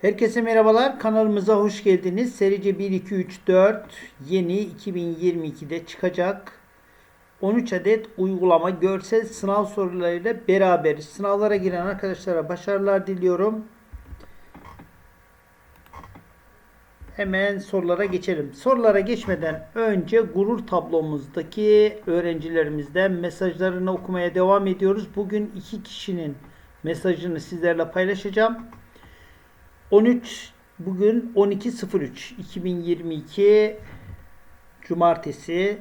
Herkese merhabalar. Kanalımıza hoş geldiniz. Serice 1, 2, 3, 4 yeni 2022'de çıkacak 13 adet uygulama görsel sınav sorularıyla beraberiz. Sınavlara giren arkadaşlara başarılar diliyorum. Hemen sorulara geçelim. Sorulara geçmeden önce gurur tablomuzdaki öğrencilerimizden mesajlarını okumaya devam ediyoruz. Bugün iki kişinin mesajını sizlerle paylaşacağım. 13 bugün 12.03 2022 Cumartesi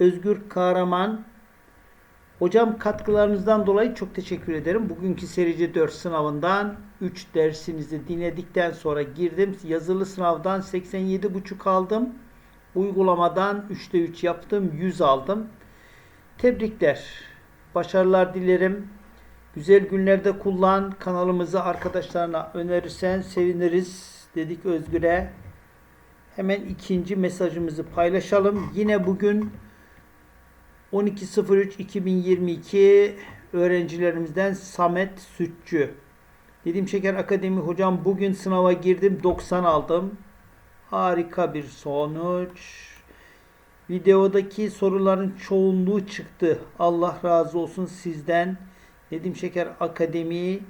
Özgür Kahraman Hocam katkılarınızdan dolayı çok teşekkür ederim. Bugünkü serici 4 sınavından 3 dersinizi dinledikten sonra girdim. Yazılı sınavdan 87,5 aldım. Uygulamadan 3'te 3 yaptım. 100 aldım. Tebrikler. Başarılar dilerim. Güzel günlerde kullan. Kanalımızı arkadaşlarına önerirsen seviniriz dedik Özgür'e. Hemen ikinci mesajımızı paylaşalım. Yine bugün 12.03.2022 öğrencilerimizden Samet Sütçü. Dedim Şeker Akademi hocam bugün sınava girdim 90 aldım. Harika bir sonuç. Videodaki soruların çoğunluğu çıktı. Allah razı olsun sizden. Nedim Şeker Akademi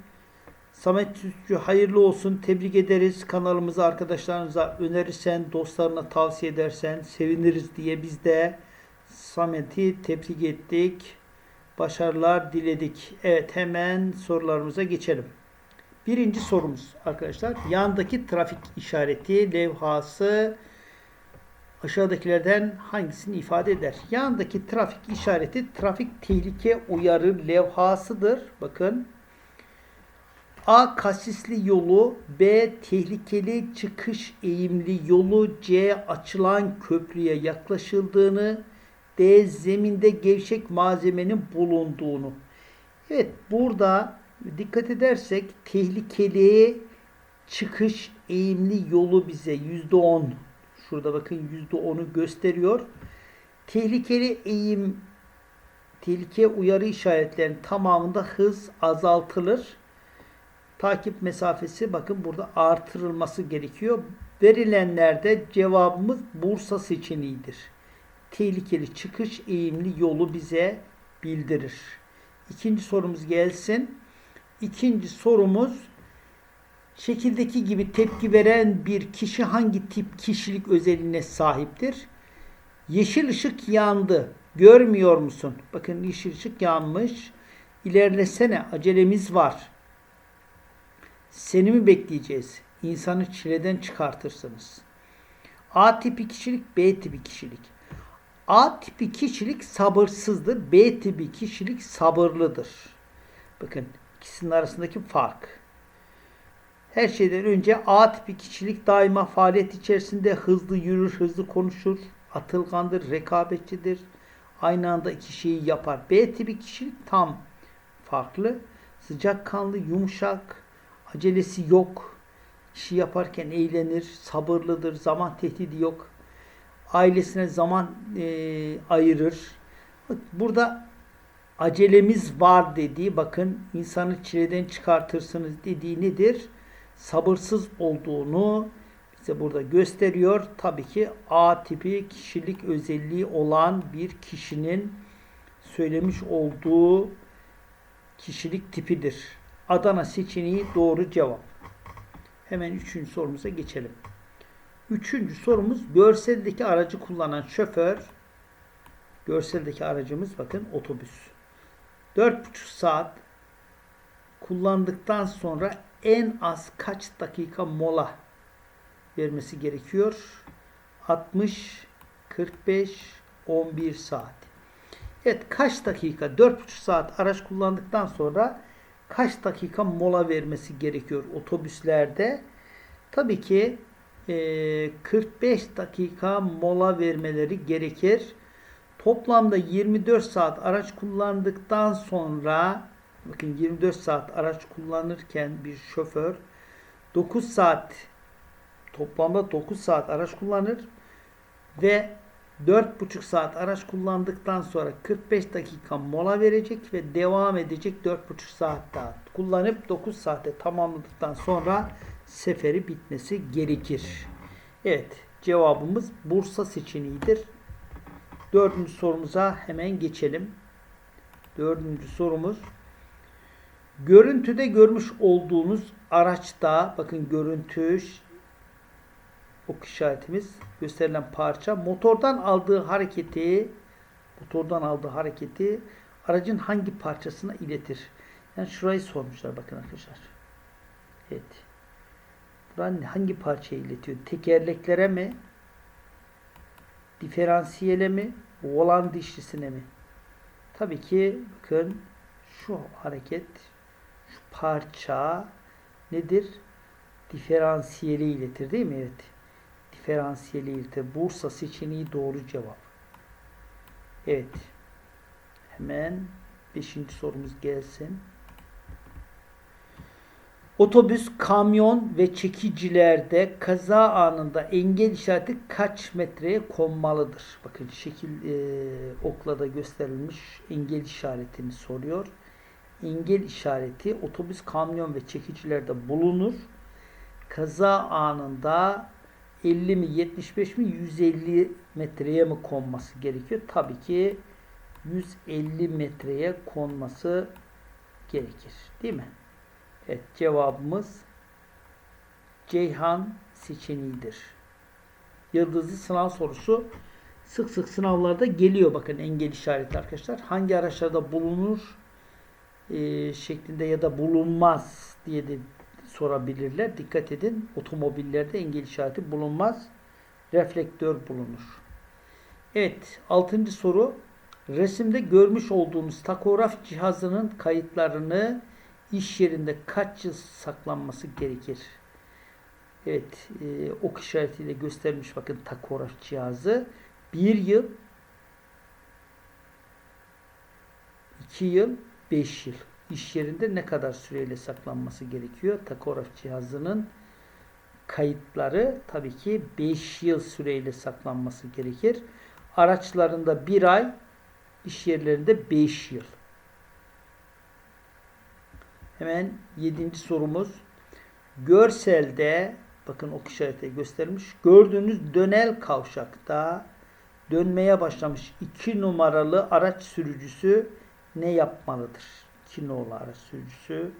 Samet Sütçü hayırlı olsun. Tebrik ederiz. Kanalımızı arkadaşlarınıza önerirsen, dostlarına tavsiye edersen seviniriz diye biz de Samet'i tebrik ettik. Başarılar diledik. Evet hemen sorularımıza geçelim. Birinci sorumuz arkadaşlar. Yandaki trafik işareti levhası aşağıdakilerden hangisini ifade eder? Yandaki trafik işareti trafik tehlike uyarı levhasıdır. Bakın. A. Kasisli yolu B. Tehlikeli çıkış eğimli yolu C. Açılan köprüye yaklaşıldığını D. Zeminde gevşek malzemenin bulunduğunu. Evet burada dikkat edersek tehlikeli çıkış eğimli yolu bize %10 şurada bakın %10'u gösteriyor. Tehlikeli eğim tehlike uyarı işaretlerinin tamamında hız azaltılır. Takip mesafesi bakın burada artırılması gerekiyor. Verilenlerde cevabımız Bursa seçeneğidir. Tehlikeli çıkış eğimli yolu bize bildirir. İkinci sorumuz gelsin. İkinci sorumuz şekildeki gibi tepki veren bir kişi hangi tip kişilik özelliğine sahiptir? Yeşil ışık yandı. Görmüyor musun? Bakın yeşil ışık yanmış. İlerlesene acelemiz var. Seni mi bekleyeceğiz? İnsanı çileden çıkartırsınız. A tipi kişilik, B tipi kişilik. A tipi kişilik sabırsızdır. B tipi kişilik sabırlıdır. Bakın ikisinin arasındaki fark. Her şeyden önce A tipi kişilik daima faaliyet içerisinde hızlı yürür, hızlı konuşur, atılgandır, rekabetçidir. Aynı anda iki şeyi yapar. B tipi kişilik tam farklı. Sıcakkanlı, yumuşak, acelesi yok. İşi yaparken eğlenir, sabırlıdır, zaman tehdidi yok. Ailesine zaman e, ayırır. Burada acelemiz var dediği bakın insanı çileden çıkartırsınız dediği nedir? Sabırsız olduğunu bize burada gösteriyor. Tabii ki A tipi kişilik özelliği olan bir kişinin söylemiş olduğu kişilik tipidir. Adana seçeneği doğru cevap. Hemen üçüncü sorumuza geçelim. Üçüncü sorumuz görseldeki aracı kullanan şoför görseldeki aracımız bakın otobüs. 4,5 saat kullandıktan sonra en az kaç dakika mola vermesi gerekiyor? 60, 45, 11 saat. Evet kaç dakika? 4,5 saat araç kullandıktan sonra kaç dakika mola vermesi gerekiyor otobüslerde? Tabii ki e, 45 dakika mola vermeleri gerekir. Toplamda 24 saat araç kullandıktan sonra bakın 24 saat araç kullanırken bir şoför 9 saat toplamda 9 saat araç kullanır ve 4,5 saat araç kullandıktan sonra 45 dakika mola verecek ve devam edecek 4,5 saat daha. Kullanıp 9 saate tamamladıktan sonra seferi bitmesi gerekir. Evet cevabımız Bursa seçeneğidir. Dördüncü sorumuza hemen geçelim. Dördüncü sorumuz. Görüntüde görmüş olduğunuz araçta bakın görüntü ok işaretimiz gösterilen parça motordan aldığı hareketi motordan aldığı hareketi aracın hangi parçasına iletir? Yani şurayı sormuşlar bakın arkadaşlar. Evet. Buradan hangi parçaya iletiyor? Tekerleklere mi? Diferansiyele mi? Volan dişlisine mi? Tabii ki bakın şu hareket parça nedir? Diferansiyeli iletir değil mi? Evet. Diferansiyeli iletir. Bursa seçeneği doğru cevap. Evet. Hemen beşinci sorumuz gelsin. Otobüs, kamyon ve çekicilerde kaza anında engel işareti kaç metreye konmalıdır? Bakın şekil e, okla da gösterilmiş engel işaretini soruyor. Engel işareti otobüs, kamyon ve çekicilerde bulunur. Kaza anında 50 mi 75 mi 150 metreye mi konması gerekiyor? Tabii ki 150 metreye konması gerekir. Değil mi? Evet cevabımız Ceyhan seçeneğidir. Yıldızlı sınav sorusu sık sık sınavlarda geliyor bakın engel işareti arkadaşlar. Hangi araçlarda bulunur e, şeklinde ya da bulunmaz diye de sorabilirler. Dikkat edin otomobillerde engel işareti bulunmaz. Reflektör bulunur. Evet altıncı soru. Resimde görmüş olduğunuz takograf cihazının kayıtlarını iş yerinde kaç yıl saklanması gerekir? Evet, e, ok işaretiyle göstermiş bakın takograf cihazı. Bir yıl, iki yıl, beş yıl. İş yerinde ne kadar süreyle saklanması gerekiyor? Takograf cihazının kayıtları tabii ki 5 yıl süreyle saklanması gerekir. Araçlarında bir ay, iş yerlerinde 5 yıl. Hemen yedinci sorumuz. Görselde bakın ok işareti göstermiş. Gördüğünüz dönel kavşakta dönmeye başlamış iki numaralı araç sürücüsü ne yapmalıdır? 2 nolu araç sürücüsü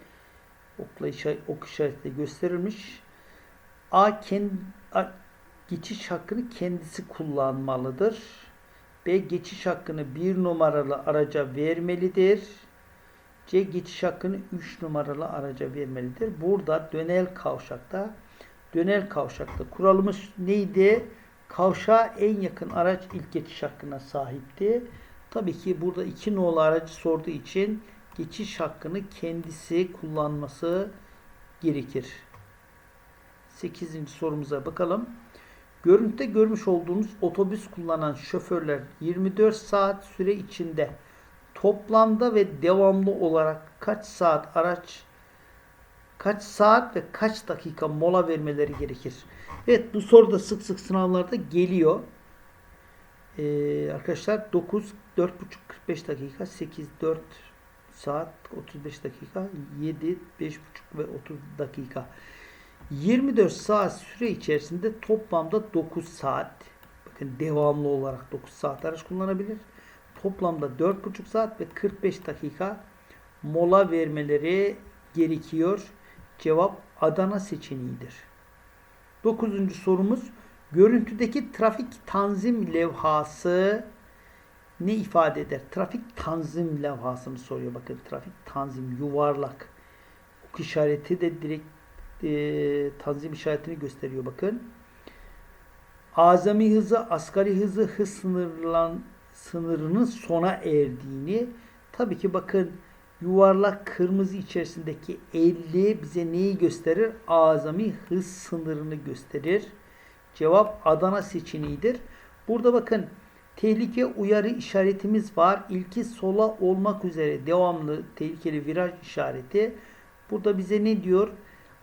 okla işaret, ok işaretiyle gösterilmiş. A, kendi, A geçiş hakkını kendisi kullanmalıdır. B geçiş hakkını bir numaralı araca vermelidir. C geçiş hakkını 3 numaralı araca vermelidir. Burada dönel kavşakta dönel kavşakta kuralımız neydi? Kavşağa en yakın araç ilk geçiş hakkına sahipti. Tabii ki burada 2 nolu aracı sorduğu için geçiş hakkını kendisi kullanması gerekir. 8. sorumuza bakalım. Görüntüde görmüş olduğunuz otobüs kullanan şoförler 24 saat süre içinde toplamda ve devamlı olarak kaç saat araç kaç saat ve kaç dakika mola vermeleri gerekir? Evet bu soru da sık sık sınavlarda geliyor. Ee, arkadaşlar 9 4,5 45 dakika 8 4 saat 35 dakika 7 5,5 ve 30 dakika 24 saat süre içerisinde toplamda 9 saat bakın devamlı olarak 9 saat araç kullanabilir. Toplamda 4,5 saat ve 45 dakika mola vermeleri gerekiyor. Cevap Adana seçeneğidir. 9. sorumuz görüntüdeki trafik tanzim levhası ne ifade eder? Trafik tanzim levhasını soruyor. Bakın trafik tanzim yuvarlak. Ok işareti de direkt e, tanzim işaretini gösteriyor. Bakın. Azami hızı, asgari hızı hız sınırlan, sınırının sona erdiğini tabii ki bakın yuvarlak kırmızı içerisindeki 50 bize neyi gösterir? Azami hız sınırını gösterir. Cevap Adana seçeneğidir. Burada bakın tehlike uyarı işaretimiz var. İlki sola olmak üzere devamlı tehlikeli viraj işareti. Burada bize ne diyor?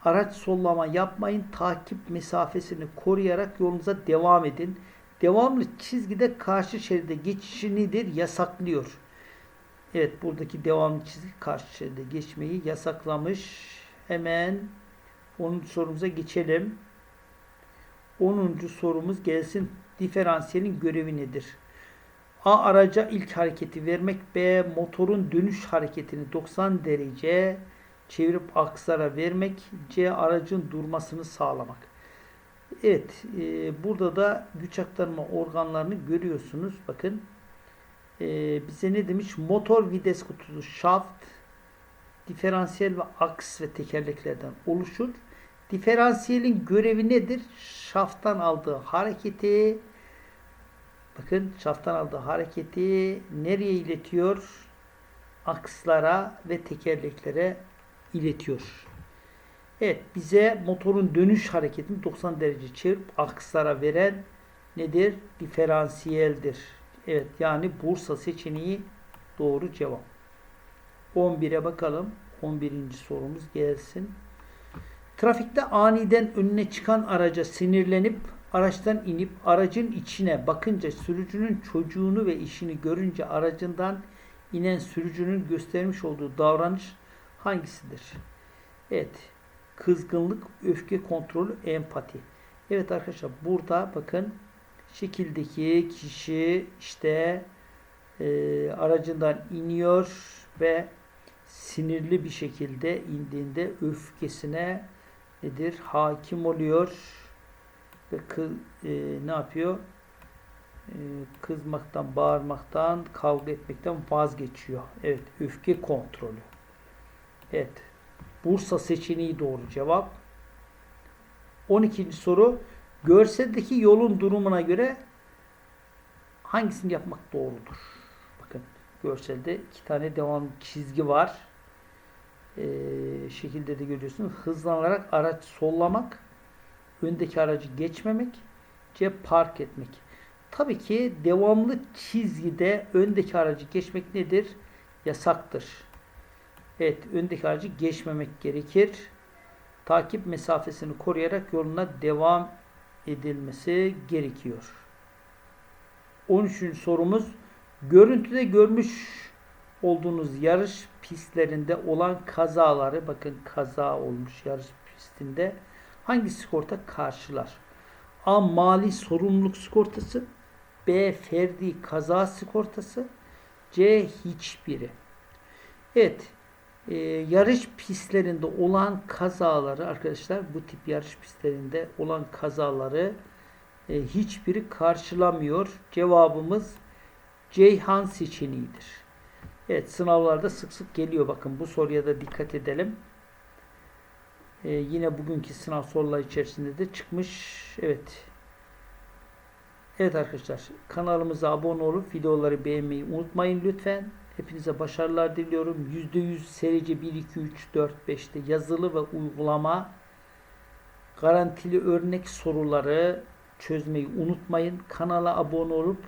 Araç sollama yapmayın. Takip mesafesini koruyarak yolunuza devam edin. Devamlı çizgide karşı şeride geçişi nedir? Yasaklıyor. Evet buradaki devamlı çizgi karşı şeride geçmeyi yasaklamış. Hemen 10. sorumuza geçelim. 10. sorumuz gelsin. Diferansiyelin görevi nedir? A. Araca ilk hareketi vermek. B. Motorun dönüş hareketini 90 derece çevirip aksara vermek. C. Aracın durmasını sağlamak. Evet. e, burada da güç aktarma organlarını görüyorsunuz. Bakın. E, bize ne demiş? Motor vites kutusu şaft, diferansiyel ve aks ve tekerleklerden oluşur. Diferansiyelin görevi nedir? Şafttan aldığı hareketi bakın şafttan aldığı hareketi nereye iletiyor? Akslara ve tekerleklere iletiyor. Evet bize motorun dönüş hareketini 90 derece çevirip akslara veren nedir? Diferansiyeldir. Evet yani Bursa seçeneği doğru cevap. 11'e bakalım. 11. sorumuz gelsin. Trafikte aniden önüne çıkan araca sinirlenip araçtan inip aracın içine bakınca sürücünün çocuğunu ve işini görünce aracından inen sürücünün göstermiş olduğu davranış hangisidir? Evet. Kızgınlık, öfke kontrolü, empati. Evet arkadaşlar burada bakın şekildeki kişi işte e, aracından iniyor ve sinirli bir şekilde indiğinde öfkesine nedir? Hakim oluyor ve kı, e, ne yapıyor? E, kızmaktan, bağırmaktan, kavga etmekten vazgeçiyor. Evet, öfke kontrolü. Evet. Bursa seçeneği doğru cevap. 12. soru. Görseldeki yolun durumuna göre hangisini yapmak doğrudur? Bakın görselde iki tane devam çizgi var. Ee, şekilde de görüyorsunuz. Hızlanarak araç sollamak, öndeki aracı geçmemek, C park etmek. Tabii ki devamlı çizgide öndeki aracı geçmek nedir? Yasaktır. Evet, öndeki aracı geçmemek gerekir. Takip mesafesini koruyarak yoluna devam edilmesi gerekiyor. 13. sorumuz görüntüde görmüş olduğunuz yarış pistlerinde olan kazaları bakın kaza olmuş yarış pistinde hangi sigorta karşılar? A. Mali sorumluluk sigortası B. Ferdi kaza sigortası C. Hiçbiri. Evet. e, yarış pistlerinde olan kazaları arkadaşlar bu tip yarış pistlerinde olan kazaları e, hiçbiri karşılamıyor. Cevabımız Ceyhan seçeneğidir. Evet sınavlarda sık sık geliyor. Bakın bu soruya da dikkat edelim. Ee, yine bugünkü sınav soruları içerisinde de çıkmış. Evet. Evet arkadaşlar kanalımıza abone olup videoları beğenmeyi unutmayın lütfen. Hepinize başarılar diliyorum. %100 serici 1, 2, 3, 4, 5'te yazılı ve uygulama garantili örnek soruları çözmeyi unutmayın. Kanala abone olup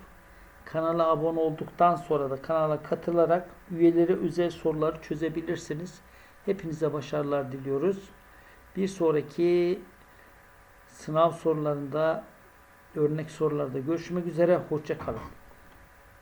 kanala abone olduktan sonra da kanala katılarak üyelere özel soruları çözebilirsiniz. Hepinize başarılar diliyoruz. Bir sonraki sınav sorularında örnek sorularda görüşmek üzere. Hoşça kalın.